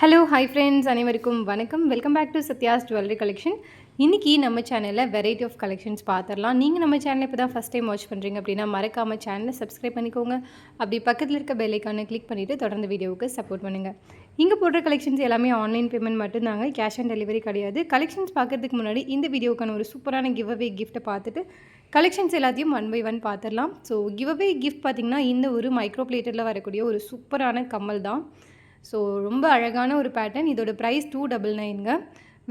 Hello hi friends அனைவருக்கும் வணக்கம். Welcome back to Sathya's jewellery collection இன்றைக்கி நம்ம சேனலில் வெரைட்டி ஆஃப் கலெக்ஷன்ஸ் பார்த்துடலாம் நீங்கள் நம்ம சேனலை இப்போ தான் ஃபஸ்ட் டைம் வாட்ச் பண்ணுறீங்க அப்படின்னா மறக்காமல் சேனலை சப்ஸ்கிரைப் பண்ணிக்கோங்க. அப்படி பக்கத்தில் இருக்க பெல் கிளிக் பண்ணிவிட்டு தொடர்ந்து வீடியோவுக்கு சப்போர்ட் பண்ணுங்கள் இங்கே போடுற கலெக்ஷன்ஸ் எல்லாமே ஆன்லைன் பேமெண்ட் மட்டும்தாங்க. கேஷ் ஆன் டெலிவரி கிடையாது. கலெக்ஷன்ஸ் பார்க்கறதுக்கு முன்னாடி இந்த வீடியோக்கான ஒரு சூப்பரான கிவ் அவே கிஃப்ட்டை பார்த்துட்டு கலெக்ஷன்ஸ் எல்லாத்தையும் ஒன் பை ஒன் பார்த்துடலாம் ஸோ கிவ் அவே கிஃப்ட் பார்த்திங்கன்னா இந்த ஒரு மைக்ரோ பிளேட்டரில் வரக்கூடிய ஒரு சூப்பரான கம்மல் தான். ஸோ ரொம்ப அழகான ஒரு பேட்டர்ன் இதோட ப்ரைஸ் டூ டபுள் நைனுங்க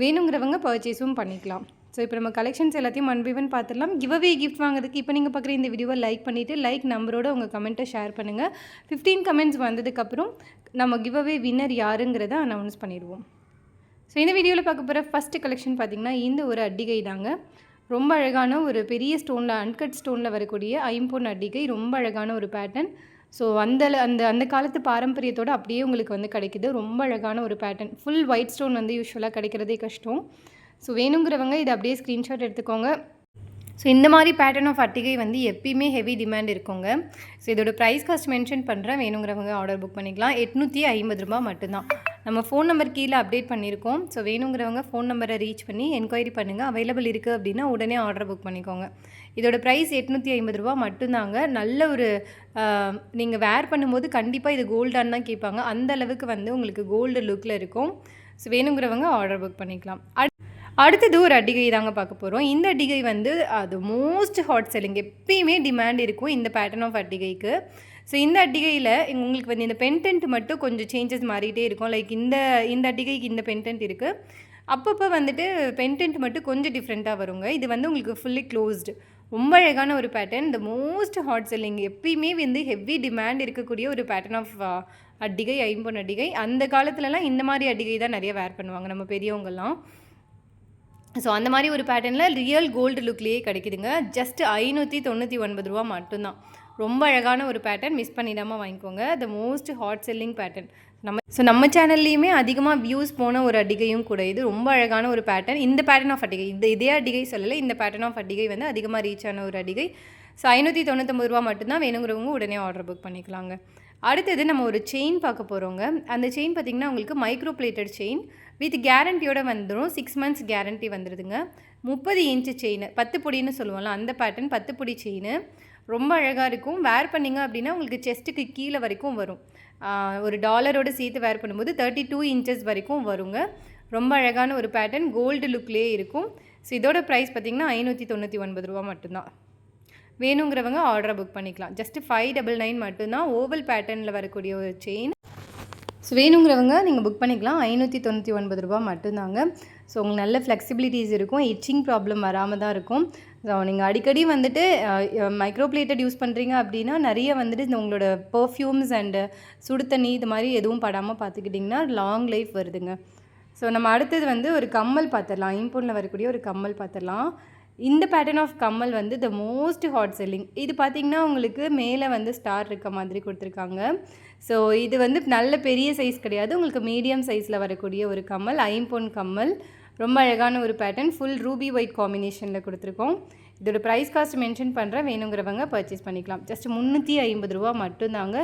வேணுங்கிறவங்க பர்ச்சேஸும் பண்ணிக்கலாம். ஸோ இப்போ நம்ம கலெக்ஷன்ஸ் எல்லாத்தையும் ஒன் பை ஒன் பார்த்துடலாம் கிவ்அவே கிஃப்ட் வாங்குறதுக்கு இப்போ நீங்கள் பார்க்குற இந்த வீடியோவை லைக் பண்ணிவிட்டு லைக் நம்பரோட உங்கள் கமெண்ட்டை ஷேர் பண்ணுங்கள் ஃபிஃப்டீன் கமெண்ட்ஸ் வந்ததுக்கப்புறம் நம்ம கிவ்அவே வின்னர் யாருங்கிறத அனௌன்ஸ் பண்ணிடுவோம். ஸோ இந்த வீடியோவில் பார்க்க போகிற ஃபஸ்ட்டு கலெக்ஷன் பார்த்திங்கன்னா இந்த ஒரு அட்டிகை தாங்க. ரொம்ப அழகான ஒரு பெரிய ஸ்டோனில் அன்கட் ஸ்டோனில் வரக்கூடிய ஐம்பொன் அட்டிகை. ரொம்ப அழகான ஒரு பேட்டர்ன் ஸோ அந்த அந்த அந்த காலத்து பாரம்பரியத்தோடு அப்படியே உங்களுக்கு வந்து கிடைக்குது. ரொம்ப அழகான ஒரு பேட்டர்ன் ஃபுல் ஒயிட் ஸ்டோன் வந்து யூஸ்வலாக கிடைக்கிறதே கஷ்டம். ஸோ வேணுங்கிறவங்க இதை அப்படியே ஸ்க்ரீன்ஷாட் எடுத்துக்கோங்க. ஸோ இந்த மாதிரி பேட்டர்ன் ஆஃப் அட்டிகை வந்து எப்பயுமே ஹெவி டிமாண்ட் இருக்குங்க. ஸோ இதோட ப்ரைஸ் காஸ்ட் மென்ஷன் பண்ணுறேன் வேணுங்கிறவங்க ஆர்டர் புக் பண்ணிக்கலாம். எட்நூற்றி ஐம்பது ரூபா மட்டும்தான். நம்ம ஃபோன் நம்பர் கீழே அப்டேட் பண்ணியிருக்கோம். ஸோ வேணுங்கிறவங்க ஃபோன் நம்பரை ரீச் பண்ணி என்கொயரி பண்ணுங்கள் அவைலபிள் இருக்குது அப்படின்னா உடனே ஆர்டர் புக் பண்ணிக்கோங்க. இதோட ப்ரைஸ் எட்நூற்றி ஐம்பது ரூபா மட்டும்தாங்க. நல்ல ஒரு நீங்கள் வேர் பண்ணும்போது கண்டிப்பாக இது கோல்டான்னு தான் கேட்பாங்க. அந்த அளவுக்கு வந்து உங்களுக்கு கோல்டு லுக்கில் இருக்கும். ஸோ வேணுங்கிறவங்க ஆர்டர் புக் பண்ணிக்கலாம். அடுத்தது ஒரு அடிகை தாங்க பார்க்க போகிறோம் இந்த அடிகை வந்து அது மோஸ்ட் ஹாட் செல்லிங் எப்பயுமே டிமாண்ட் இருக்கும் இந்த பேட்டர்ன் ஆஃப் அடிகைக்கு. ஸோ இந்த அட்டிகையில் உங்களுக்கு வந்து இந்த பென்டென்ட் மட்டும் கொஞ்சம் சேஞ்சஸ் மாறிட்டே இருக்கும். லைக் இந்த இந்த அட்டிகைக்கு இந்த பென்டென்ட் இருக்குது அப்பப்போ வந்துட்டு பென்டென்ட் மட்டும் கொஞ்சம் டிஃப்ரெண்ட்டாக வருங்க. இது வந்து உங்களுக்கு ஃபுல்லி க்ளோஸ்டு ரொம்ப அழகான ஒரு பேட்டர்ன் இந்த மோஸ்ட் ஹாட் செல்லிங் எப்பயுமே வந்து ஹெவி டிமாண்ட் இருக்கக்கூடிய ஒரு பேட்டர்ன் ஆஃப் uh, அட்டிகை ஐம்பொன் அடிகை அந்த காலத்துலலாம் இந்த மாதிரி அடிகை தான் நிறைய வேர் பண்ணுவாங்க நம்ம பெரியவங்கெல்லாம் ஸோ அந்த மாதிரி ஒரு பேட்டர்னில் ரியல் கோல்டு லுக்லேயே கிடைக்குதுங்க. ஜஸ்ட் ஐநூற்றி தொண்ணூற்றி ஒன்பது ரூபா மட்டும்தான். ரொம்ப அழகான ஒரு பேட்டர்ன் மிஸ் பண்ணிடாமல் வாங்கிக்கோங்க. The most hot selling pattern நம்ம ஸோ நம்ம சேனல்லையுமே அதிகமாக வியூஸ் போன ஒரு அடிகையும் கூட இது ரொம்ப அழகான ஒரு பேட்டர்ன் இந்த பேட்டர்ன் ஆஃப் அடிகை. இந்த இதே அடிகை சொல்லலை இந்த பேட்டர்ன் ஆஃப் அடிகை வந்து அதிகமாக ரீச் ஆன ஒரு அடிகை. ஸோ ஐநூற்றி தொண்ணூத்தொம்பது ரூபா மட்டும்தான் வேணுங்கிறவங்க உடனே ஆர்டர் புக் பண்ணிக்கலாங்க. அடுத்தது நம்ம ஒரு செயின் பார்க்க போகிறோங்க அந்த செயின் பார்த்திங்கன்னா உங்களுக்கு மைக்ரோ பிளேட்டட் செயின் வித் கேரண்டியோட வந்துடும் சிக்ஸ் மந்த்ஸ் கேரண்டி வந்துடுதுங்க முப்பது இன்ச்சு செயின் பத்து பொடின்னு சொல்லுவோம்ல அந்த பேட்டர்ன் பத்து பொடி செயின் ரொம்ப அழகாக இருக்கும். வேர் பண்ணிங்க அப்படின்னா உங்களுக்கு செஸ்ட்டுக்கு கீழே வரைக்கும் வரும். ஒரு டாலரோட சேர்த்து வேர் பண்ணும்போது தேர்ட்டி டூ இன்ச்சஸ் வரைக்கும் வருங்க. ரொம்ப அழகான ஒரு பேட்டர்ன் கோல்டு லுக்லேயே இருக்கும். ஸோ இதோட ப்ரைஸ் பார்த்திங்கன்னா ஐநூற்றி தொண்ணூற்றி ஒன்பது ரூபா மட்டும்தான். வேணுங்கிறவங்க ஆர்டரை புக் பண்ணிக்கலாம். ஜஸ்ட் ஃபைவ் டபுள் நைன் மட்டும்தான். ஓவல் பேட்டர்னில் வரக்கூடிய ஒரு செயின் ஸோ வேணுங்கிறவங்க நீங்கள் புக் பண்ணிக்கலாம். ஐநூற்றி தொண்ணூற்றி ஒன்பது ரூபா மட்டும்தாங்க. ஸோ உங்களுக்கு நல்ல ஃப்ளெக்சிபிலிட்டிஸ் இருக்கும். இச்சிங் ப்ராப்ளம் வராமல் தான் இருக்கும். ஸோ நீங்கள் அடிக்கடி வந்துட்டு மைக்ரோப்ளேட்டட் யூஸ் பண்ணுறீங்க அப்படின்னா நிறைய வந்துட்டு இந்த உங்களோட பர்ஃப்யூம்ஸ் அண்டு சுடு தண்ணி இது மாதிரி எதுவும் படாமல் பார்த்துக்கிட்டிங்கன்னா லாங் லைஃப் வருதுங்க. ஸோ நம்ம அடுத்தது வந்து ஒரு கம்மல் பார்த்துடலாம் இம்போனில் வரக்கூடிய ஒரு கம்மல் பார்த்துடலாம் இந்த பேட்டர்ன் ஆஃப் கம்மல் வந்து த மோஸ்ட் ஹாட் செல்லிங் இது பார்த்திங்கன்னா உங்களுக்கு மேலே வந்து ஸ்டார் இருக்க மாதிரி கொடுத்துருக்காங்க. ஸோ இது வந்து நல்ல பெரிய சைஸ் கிடையாது. உங்களுக்கு மீடியம் சைஸில் வரக்கூடிய ஒரு கம்மல் ஐம்பொன் கம்மல். ரொம்ப அழகான ஒரு பேட்டர்ன் ஃபுல் ரூபி ஒயிட் காம்பினேஷனில் கொடுத்துருக்கோம். இதோட ப்ரைஸ் காஸ்ட் மென்ஷன் பண்ணுற வேணுங்கிறவங்க பர்ச்சேஸ் பண்ணிக்கலாம். ஜஸ்ட் முந்நூற்றி ஐம்பது ரூபா மட்டும்தாங்க.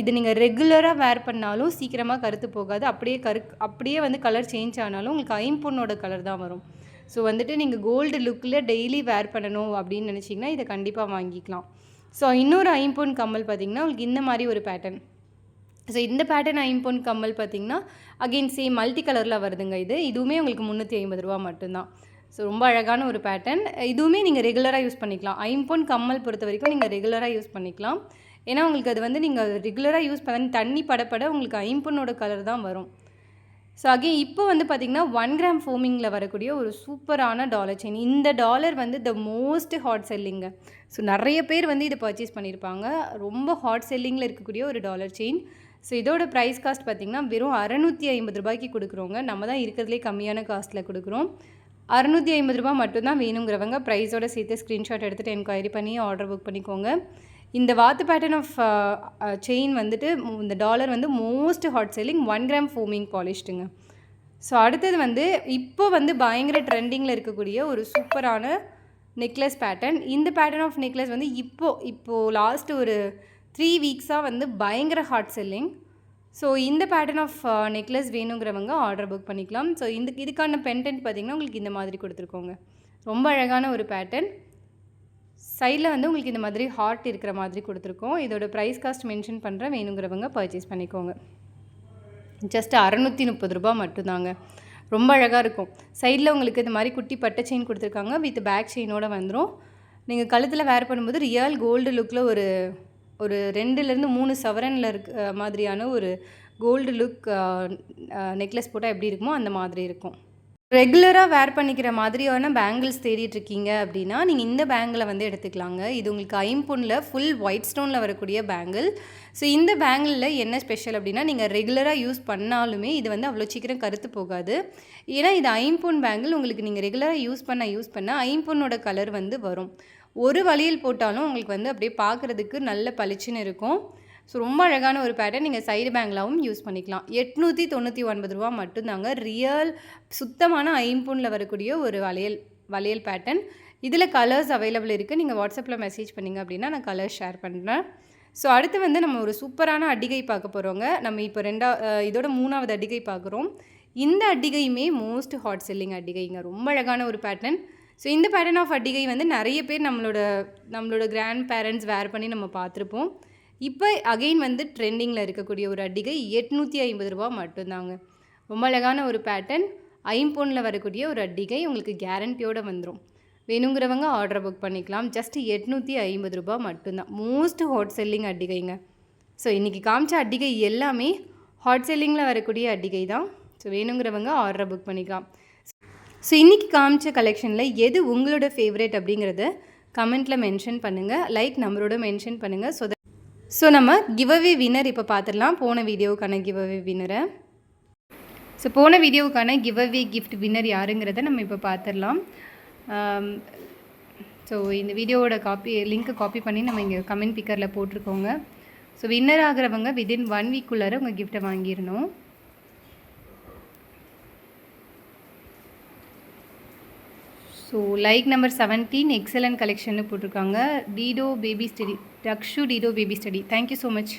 இது நீங்கள் ரெகுலராக வேர் பண்ணாலும் சீக்கிரமாக கருத்து போகாது. அப்படியே கரு அப்படியே வந்து கலர் சேஞ்ச் ஆனாலும் உங்களுக்கு ஐம்பொண்ணோட கலர் தான் வரும். ஸோ வந்துட்டு நீங்கள் கோல்டு லுக்கில் டெய்லி வேர் பண்ணணும் அப்படின்னு நினச்சிங்கன்னா இதை கண்டிப்பாக வாங்கிக்கலாம். ஸோ இன்னொரு ஐம்பொன் கம்மல் பார்த்திங்கன்னா உங்களுக்கு இந்த மாதிரி ஒரு பேட்டர்ன் ஸோ இந்த பேட்டர்ன் ஐம்பொன் கம்மல் பார்த்திங்கன்னா அகெயின் சேம் மல்டி கலரில் வருதுங்க இது. இதுவுமே உங்களுக்கு முந்நூற்றி ஐம்பது ரூபா மட்டும்தான். ஸோ ரொம்ப அழகான ஒரு பேட்டர்ன் இதுவுமே நீங்கள் ரெகுலராக யூஸ் பண்ணிக்கலாம். ஐம்பொன் கம்மல் பொறுத்த வரைக்கும் நீங்கள் ரெகுலராக யூஸ் பண்ணிக்கலாம். ஏன்னா உங்களுக்கு அது வந்து நீங்கள் ரெகுலராக யூஸ் பண்ணி தண்ணி படப்பட உங்களுக்கு ஐம்பொன்னோட கலர் தான் வரும். ஸோ அகெயின் இப்போ வந்து பார்த்திங்கன்னா ஒன் கிராம் ஃபோமிங்கில் வரக்கூடிய ஒரு சூப்பரான டாலர் செயின் இந்த டாலர் வந்து த மோஸ்ட் ஹாட் செல்லிங்க ஸோ நிறைய பேர் வந்து இதை பர்ச்சேஸ் பண்ணியிருப்பாங்க ரொம்ப ஹாட் செல்லிங்கில் இருக்கக்கூடிய ஒரு டாலர் செயின் ஸோ இதோட ப்ரைஸ் காஸ்ட் பார்த்திங்கன்னா வெறும் அறநூற்றி ஐம்பது ரூபாய்க்கு கொடுக்குறோங்க நம்ம தான் இருக்கிறதுலே கம்மியான காஸ்ட்டில் கொடுக்குறோம். அறநூற்றி ஐம்பது ரூபா மட்டும்தான் வேணுங்கிறவங்க ப்ரைஸோட சேர்த்து ஸ்க்ரீன்ஷாட் எடுத்துகிட்டு என்கொயரி பண்ணி ஆர்டர் புக் பண்ணிக்கோங்க. இந்த வாத்து பேட்டர்ன் ஆஃப் செயின் வந்துட்டு இந்த டாலர் வந்து most hot selling one gram forming பாலிஷ்டுங்க so அடுத்தது வந்து இப்போ வந்து பயங்கர ட்ரெண்டிங்கில் இருக்கக்கூடிய ஒரு சூப்பரான நெக்லஸ் பேட்டர்ன் இந்த பேட்டர்ன் ஆஃப் நெக்லஸ் வந்து இப்போது இப்போது லாஸ்ட் ஒரு த்ரீ வீக்ஸாக வந்து பயங்கர ஹாட் செல்லிங் ஸோ இந்த பேட்டர்ன் ஆஃப் நெக்லஸ் வேணுங்கிறவங்க ஆர்டர் புக் பண்ணிக்கலாம். ஸோ இந்த இதுக்கான பென்டென்ட் பார்த்திங்கன்னா உங்களுக்கு இந்த மாதிரி கொடுத்துருக்கோங்க. ரொம்ப அழகான ஒரு பேட்டர்ன் சைடில் வந்து உங்களுக்கு இந்த மாதிரி ஹார்ட் இருக்கிற மாதிரி கொடுத்துருக்கோம். இதோட ப்ரைஸ் காஸ்ட் மென்ஷன் பண்ணுறேன் வேணுங்கிறவங்க பர்ச்சேஸ் பண்ணிக்கோங்க. ஜஸ்ட் அறநூற்றி முப்பது ரூபா மட்டும்தாங்க. ரொம்ப அழகாக இருக்கும். சைடில் உங்களுக்கு இந்த மாதிரி குட்டி பட்டை செயின் கொடுத்துருக்காங்க. வித் பேக் செயினோட வந்துடும் நீங்கள் கழுத்தில் வேர் பண்ணும்போது ரியல் கோல்டு லுக்கில் ஒரு ஒரு ரெண்டுலேருந்து மூணு சவரனில் இருக்க மாதிரியான ஒரு கோல்டு லுக் நெக்லஸ் போட்டால் எப்படி இருக்குமோ அந்த மாதிரி இருக்கும். ரெகுலராக வேர் பண்ணிக்கிற மாதிரியான பேங்கிள்ஸ் தேடிட்டு இருக்கீங்க அப்படின்னா நீங்கள் இந்த பேங்கில் வந்து எடுத்துக்கலாங்க. இது உங்களுக்கு ஐம்பொன்னில் ஃபுல் ஒயிட் ஸ்டோனில் வரக்கூடிய பேங்கிள் ஸோ இந்த பேங்கிளில் என்ன ஸ்பெஷல் அப்படின்னா நீங்கள் ரெகுலராக யூஸ் பண்ணாலுமே இது வந்து அவ்வளோ சீக்கிரம் கருத்து போகாது. ஏன்னா இது ஐம்பொன் பேங்கிள் உங்களுக்கு நீங்கள் ரெகுலராக யூஸ் பண்ண யூஸ் பண்ண ஐம்பொன்னோட கலர் வந்து வரும். ஒரு வழியில் போட்டாலும் உங்களுக்கு வந்து அப்படியே பார்க்குறதுக்கு நல்ல பளிச்சுன்னு இருக்கும். ஸோ ரொம்ப அழகான ஒரு பேட்டர்ன் நீங்கள் சைடு பேங்க்லாவும் யூஸ் பண்ணிக்கலாம். எட்நூற்றி தொண்ணூற்றி ஒன்பது ரூபா மட்டும்தாங்க ரியல் சுத்தமான ஐம்புனில் வரக்கூடிய ஒரு வளையல் வளையல் பேட்டர்ன் இதில் கலர்ஸ் அவைலபிள் இருக்குது நீங்கள் வாட்ஸ்அப்பில் மெசேஜ் பண்ணிங்க அப்படின்னா நான் கலர்ஸ் ஷேர் பண்ணுறேன் ஸோ அடுத்து வந்து நம்ம ஒரு சூப்பரான அடிகை பார்க்க போகிறோங்க நம்ம இப்போ ரெண்டா இதோட மூணாவது அடிகை பார்க்குறோம். இந்த அடிகையுமே மோஸ்ட் ஹாட் செல்லிங் அடிகைங்க. ரொம்ப அழகான ஒரு பேட்டர்ன் ஸோ இந்த பேட்டர்ன் ஆஃப் அடிகை வந்து நிறைய பேர் நம்மளோட நம்மளோட கிராண்ட் பேரண்ட்ஸ் வேர் பண்ணி நம்ம பார்த்துருப்போம். இப்போ அகெயின் வந்து ட்ரெண்டிங்கில் இருக்கக்கூடிய ஒரு அடிகை எட்நூற்றி ஐம்பது ரூபா மட்டும்தாங்க. ரொம்ப அழகான ஒரு பேட்டர்ன் ஐம்பொனில் வரக்கூடிய ஒரு அட்டிகை உங்களுக்கு கேரண்டியோடு வந்துடும் வேணுங்கிறவங்க ஆர்டர் புக் பண்ணிக்கலாம். ஜஸ்ட் எட்நூற்றி ஐம்பது ரூபா மட்டும்தான். மோஸ்ட் ஹாட் செல்லிங் அடிகைங்க ஸோ இன்றைக்கி காமிச்ச அடிகை எல்லாமே ஹாட் செல்லிங்கில் வரக்கூடிய அடிகை தான். ஸோ வேணுங்கிறவங்க ஆர்டர் புக் பண்ணிக்கலாம். ஸோ இன்றைக்கி காமிச்ச கலெக்ஷனில் எது உங்களோட ஃபேவரேட் அப்படிங்கிறத கமெண்ட்டில் மென்ஷன் பண்ணுங்கள் லைக் நம்பரோட மென்ஷன் பண்ணுங்கள் ஸோ ஸோ நம்ம கிவ்அவே வின்னர் இப்போ பார்த்துடலாம் போன வீடியோவுக்கான கிவ்அவே வின்னரை ஸோ போன வீடியோவுக்கான கிவ்அவே கிஃப்ட் வின்னர் யாருங்கிறத நம்ம இப்போ பார்த்துடலாம் ஸோ இந்த வீடியோவோட காப்பி லிங்க்கை காப்பி பண்ணி நம்ம இங்கே கமெண்ட் பிக்கரில் போட்டிருக்கோங்க. ஸோ வின்னர் ஆகிறவங்க விதின் ஒன் வீக்குள்ளார உங்கள் கிஃப்ட்டை வாங்கிடணும். So like number seventeen excellent கலெக்ஷன்னு போட்டிருக்காங்க. டீடோ baby study Rakshu டீடோ baby study thank you so much